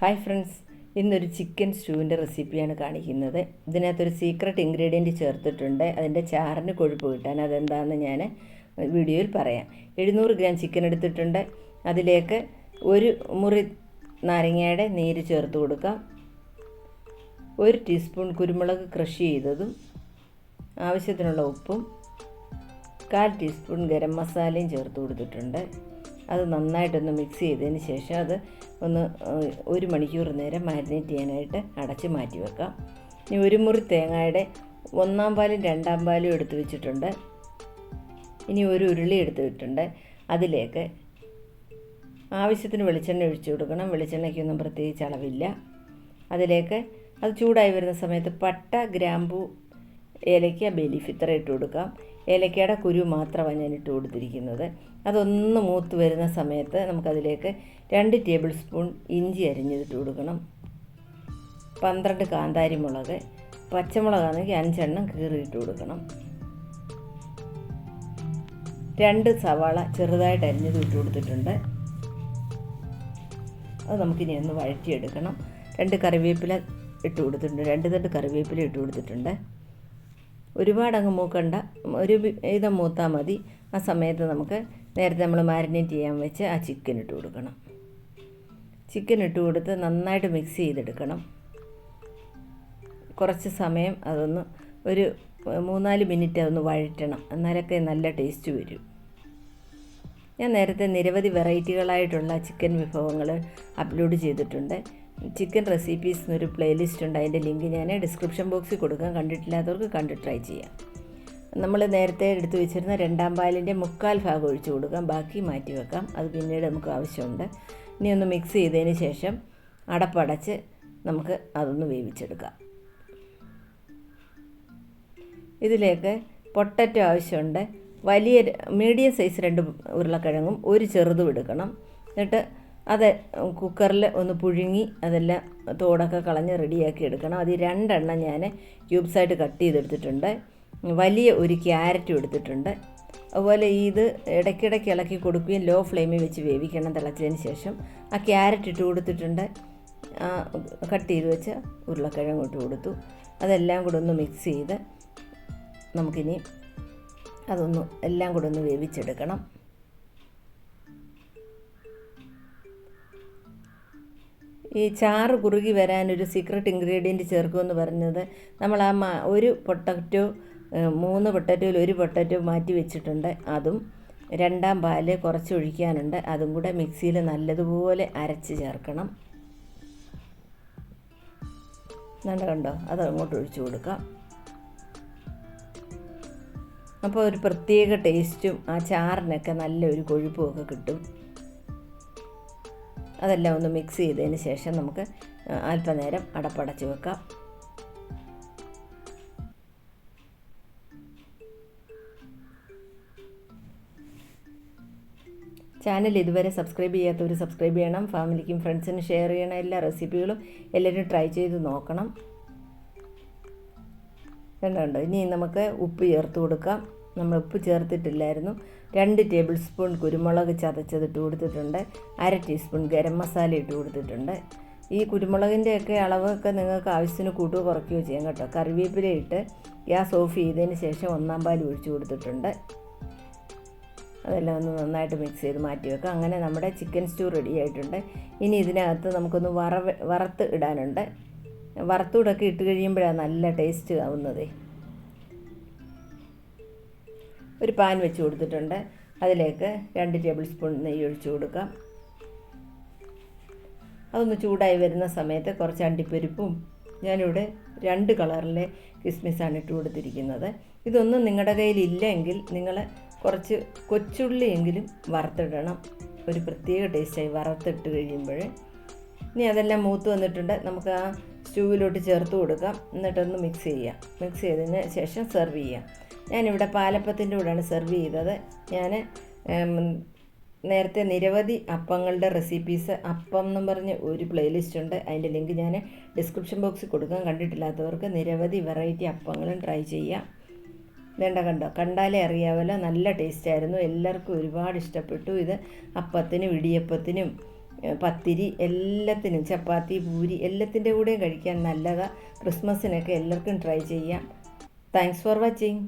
Hi friends ഇന്നൊരു chicken സ്റ്റൂവിന്റെ റെസിപ്പിയാണ് കാണിക്കുന്നത്. ഇതിനകത്തൊരു സീക്രട്ട് ഇൻഗ്രീഡിയന്റ് ചേർത്തിട്ടുണ്ട്. അതിന്റെ ചാറിന് കൊഴുപ്പ് കിട്ടാൻ അതെന്താണെന്ന് ഞാൻ വീഡിയോയിൽ പറയാം. എഴുന്നൂറ് ഗ്രാം ചിക്കൻ എടുത്തിട്ടുണ്ട്. അതിലേക്ക് ഒരു മുറി നാരങ്ങയുടെ നീര് ചേർത്ത് കൊടുക്കാം. ഒരു ടീസ്പൂൺ കുരുമുളക് ക്രഷ് ചെയ്തതും ആവശ്യത്തിനുള്ള ഉപ്പും കാൽ ടീസ്പൂൺ ഗരം മസാലയും ചേർത്ത് കൊടുത്തിട്ടുണ്ട്. അത് നന്നായിട്ടൊന്ന് മിക്സ് ചെയ്തതിന് ശേഷം അത് ഒന്ന് ഒരു മണിക്കൂർ നേരം മാരിനേറ്റ് ചെയ്യാനായിട്ട് അടച്ച് മാറ്റി വെക്കാം. ഇനി ഒരു മുറി തേങ്ങയുടെ ഒന്നാം പാലും രണ്ടാം പാലും എടുത്ത് വെച്ചിട്ടുണ്ട്. ഇനി ഒരു ഉരുളി എടുത്തിട്ടുണ്ട് അതിലേക്ക് ആവശ്യത്തിന് വെളിച്ചെണ്ണ ഒഴിച്ചു കൊടുക്കണം. വെളിച്ചെണ്ണയ്ക്കൊന്നും പ്രത്യേകിച്ച് അളവില്ല. അതിലേക്ക് അത് ചൂടായി വരുന്ന സമയത്ത് പട്ട ഗ്രാമ്പു ഏലയ്ക്ക ബേലീഫ് ഇത്ര ഇട്ട് കൊടുക്കാം. ഏലക്കയുടെ കുരു മാത്രമാണ് ഞാൻ ഇട്ട് കൊടുത്തിരിക്കുന്നത്. അതൊന്ന് മൂത്ത് വരുന്ന സമയത്ത് നമുക്കതിലേക്ക് രണ്ട് ടേബിൾ സ്പൂൺ ഇഞ്ചി അരിഞ്ഞിട്ട് കൊടുക്കണം. പന്ത്രണ്ട് കാന്താരി മുളക് പച്ചമുളകാണെങ്കിൽ അഞ്ചെണ്ണം കീറിയിട്ട് കൊടുക്കണം. രണ്ട് സവാള ചെറുതായിട്ട് അരിഞ്ഞത് ഇട്ട് കൊടുത്തിട്ടുണ്ട്. അത് നമുക്കിനി ഒന്ന് വഴറ്റിയെടുക്കണം. രണ്ട് കറിവേപ്പില ഇട്ട് കൊടുത്തിട്ടുണ്ട്. രണ്ട് തണ്ട് കറിവേപ്പില ഇട്ട് കൊടുത്തിട്ടുണ്ട്. ഒരുപാട് അങ്ങ് മൂക്കണ്ട. ഒരു വിധം മൂത്താൽ മതി. ആ സമയത്ത് നമുക്ക് നേരത്തെ നമ്മൾ മാരിനേറ്റ് ചെയ്യാൻ വെച്ച് ആ ചിക്കൻ ഇട്ട് കൊടുക്കണം. ചിക്കൻ ഇട്ട് കൊടുത്ത് നന്നായിട്ട് മിക്സ് ചെയ്തെടുക്കണം. കുറച്ച് സമയം അതൊന്ന് ഒരു മൂന്നാൽ മിനിറ്റ് അതൊന്ന് വഴറ്റണം. എന്നാലൊക്കെ നല്ല ടേസ്റ്റ് വരും. ഞാൻ നേരത്തെ നിരവധി വെറൈറ്റികളായിട്ടുള്ള ചിക്കൻ വിഭവങ്ങൾ അപ്ലോഡ് ചെയ്തിട്ടുണ്ട്. ചിക്കൻ റെസിപ്പീസ് എന്നൊരു പ്ലേലിസ്റ്റ് ഉണ്ട്. അതിന്റെ ലിങ്ക് ഞാൻ ഡിസ്ക്രിപ്ഷൻ ബോക്സിൽ കൊടുക്കാം. കണ്ടിട്ടില്ലാത്തവർക്ക് കണ്ട് ട്രൈ ചെയ്യാം. നമ്മൾ നേരത്തെ എടുത്തു വെച്ചിരുന്ന രണ്ടാം പാലിന്റെ മുക്കാൽ ഭാഗം ഒഴിച്ചു കൊടുക്കാം. ബാക്കി മാറ്റി വെക്കാം. അത് പിന്നീട് നമുക്ക് ആവശ്യമുണ്ട്. ഇനി ഒന്ന് മിക്സ് ചെയ്തതിന് ശേഷം അടപ്പടച്ച് നമുക്ക് അതൊന്ന് വേവിച്ചെടുക്കാം. ഇതിലേക്ക് പൊട്ടറ്റോ ആവശ്യമുണ്ട്. വലിയ മീഡിയം സൈസ് രണ്ട് ഉരുളക്കിഴങ്ങും ഒരു ചെറുതും എടുക്കണം. എന്നിട്ട് അത് കുക്കറിൽ ഒന്ന് പുഴുങ്ങി അതെല്ലാം തോടൊക്കെ കളഞ്ഞ് റെഡിയാക്കി എടുക്കണം. അത് രണ്ടെണ്ണം ഞാൻ ക്യൂബ്സായിട്ട് കട്ട് ചെയ്തെടുത്തിട്ടുണ്ട്. വലിയ ഒരു ക്യാരറ്റും എടുത്തിട്ടുണ്ട്. അതുപോലെ ഇത് ഇടയ്ക്കിടയ്ക്ക് ഇളക്കി കൊടുക്കുകയും ലോ ഫ്ലെയിമിൽ വെച്ച് വേവിക്കണം തിളച്ചതിന് ശേഷം. ആ ക്യാരറ്റ് ഇട്ട് കൊടുത്തിട്ടുണ്ട്. കട്ട് ചെയ്ത് വെച്ച ഉരുളക്കിഴങ്ങ് ഇട്ട് കൊടുത്തു. അതെല്ലാം കൂടെ ഒന്ന് മിക്സ് ചെയ്ത് നമുക്കിനി അതൊന്ന് എല്ലാം കൂടെ ഒന്ന് വേവിച്ചെടുക്കണം. ഈ ചാറ് കുറുകി വരാൻ ഒരു സീക്രട്ട് ഇൻഗ്രീഡിയന്റ് ചേർക്കുമെന്ന് പറഞ്ഞത് നമ്മൾ ആ മാ ഒരു പൊട്ടറ്റോ മൂന്ന് പൊട്ടറ്റോയിൽ ഒരു പൊട്ടറ്റോ മാറ്റി വെച്ചിട്ടുണ്ട്. അതും രണ്ടാം പാൽ കുറച്ച് ഒഴിക്കാനുണ്ട്. അതും കൂടെ മിക്സിയിൽ നല്ലതുപോലെ അരച്ച് ചേർക്കണം. നല്ല കണ്ടോ? അത് അങ്ങോട്ട് ഒഴിച്ചു കൊടുക്കാം. അപ്പോൾ ഒരു പ്രത്യേക ടേസ്റ്റും ആ ചാറിനൊക്കെ നല്ലൊരു കൊഴുപ്പും ഒക്കെ കിട്ടും. അതെല്ലാം ഒന്ന് മിക്സ് ചെയ്തതിന് ശേഷം നമുക്ക് അല്പനേരം അടപ്പടച്ച് വെക്കാം. ചാനൽ ഇതുവരെ സബ്സ്ക്രൈബ് ചെയ്യാത്തവർ സബ്സ്ക്രൈബ് ചെയ്യണം. ഫാമിലിക്കും ഫ്രണ്ട്സിനും ഷെയർ ചെയ്യണം. എല്ലാ റെസിപ്പികളും എല്ലാവരും ട്രൈ ചെയ്ത് നോക്കണം. കണ്ടോ? ഇനി നമുക്ക് ഉപ്പ് ചേർത്ത് കൊടുക്കാം. നമ്മൾ ഉപ്പ് ചേർത്തിട്ടില്ലായിരുന്നു. രണ്ട് ടേബിൾ സ്പൂൺ കുരുമുളക് ചതച്ചത് ഇട്ട് കൊടുത്തിട്ടുണ്ട്. അര ടീസ്പൂൺ ഗരം മസാല ഇട്ട് കൊടുത്തിട്ടുണ്ട്. ഈ കുരുമുളകിന്റെയൊക്കെ അളവൊക്കെ നിങ്ങൾക്ക് ആവശ്യത്തിന് കൂട്ടുകയോ കുറയ്ക്കുകയോ ചെയ്യാം കേട്ടോ. കറിവേപ്പില ഇട്ട് ഗ്യാസ് ഓഫ് ചെയ്തതിന് ശേഷം ഒന്നാം പാൽ ഒഴിച്ചു കൊടുത്തിട്ടുണ്ട്. അതെല്ലാം ഒന്ന് നന്നായിട്ട് മിക്സ് ചെയ്ത് മാറ്റി വെക്കാം. അങ്ങനെ നമ്മുടെ ചിക്കൻ സ്റ്റൂ റെഡി ആയിട്ടുണ്ട്. ഇനി ഇതിനകത്ത് നമുക്കൊന്ന് വറവ് വറുത്ത് ഇടാനുണ്ട്. വറുത്തൂടൊക്കെ ഇട്ട് കഴിയുമ്പോഴാണ് നല്ല ടേസ്റ്റ് ആവുന്നത്. ഒരു പാൻ വെച്ച് കൊടുത്തിട്ടുണ്ട്. അതിലേക്ക് രണ്ട് ടേബിൾ സ്പൂൺ നെയ്യ് ഒഴിച്ച് കൊടുക്കാം. അതൊന്ന് ചൂടായി വരുന്ന സമയത്ത് കുറച്ച് അണ്ടിപ്പരിപ്പും ഞാനിവിടെ രണ്ട് കളറിലെ കിസ്മിസാണ് ഇട്ട് കൊടുത്തിരിക്കുന്നത്. ഇതൊന്നും നിങ്ങളുടെ കയ്യിൽ ഇല്ലെങ്കിൽ നിങ്ങൾ കുറച്ച് കൊച്ചുള്ളിയെങ്കിലും വറുത്തിടണം. ഒരു പ്രത്യേക ടേസ്റ്റായി വറുത്തിട്ട് കഴിയുമ്പോൾ ഇനി അതെല്ലാം മൂത്ത് വന്നിട്ടുണ്ട്. നമുക്ക് ആ സ്റ്റൂവിലോട്ട് ചേർത്ത് കൊടുക്കാം. എന്നിട്ടൊന്ന് മിക്സ് ചെയ്യാം. മിക്സ് ചെയ്തതിന് ശേഷം സെർവ് ചെയ്യാം. ഞാനിവിടെ പാലപ്പത്തിന്റെ കൂടെയാണ് സെർവ് ചെയ്തത്. ഞാൻ നേരത്തെ നിരവധി അപ്പങ്ങളുടെ റെസിപ്പീസ് അപ്പം എന്നും പറഞ്ഞ് ഒരു പ്ലേലിസ്റ്റ് ഉണ്ട്. അതിന്റെ ലിങ്ക് ഞാൻ ഡിസ്ക്രിപ്ഷൻ ബോക്സിൽ കൊടുക്കാൻ കണ്ടിട്ടില്ലാത്തവർക്ക് നിരവധി വെറൈറ്റി അപ്പങ്ങളും ട്രൈ ചെയ്യാം. വേണ്ട കണ്ടോ? കണ്ടാലേ അറിയാമല്ലോ നല്ല ടേസ്റ്റ് ആയിരുന്നു. എല്ലാവർക്കും ഒരുപാട് ഇഷ്ടപ്പെട്ടു. ഇത് അപ്പത്തിനും ഇടിയപ്പത്തിനും പത്തിരി എല്ലാത്തിനും ചപ്പാത്തി പൂരി എല്ലാത്തിന്റെ കൂടെയും കഴിക്കാൻ നല്ലതാണ് ക്രിസ്മസിനൊക്കെ എല്ലാവർക്കും ട്രൈ ചെയ്യാം. Thanks for watching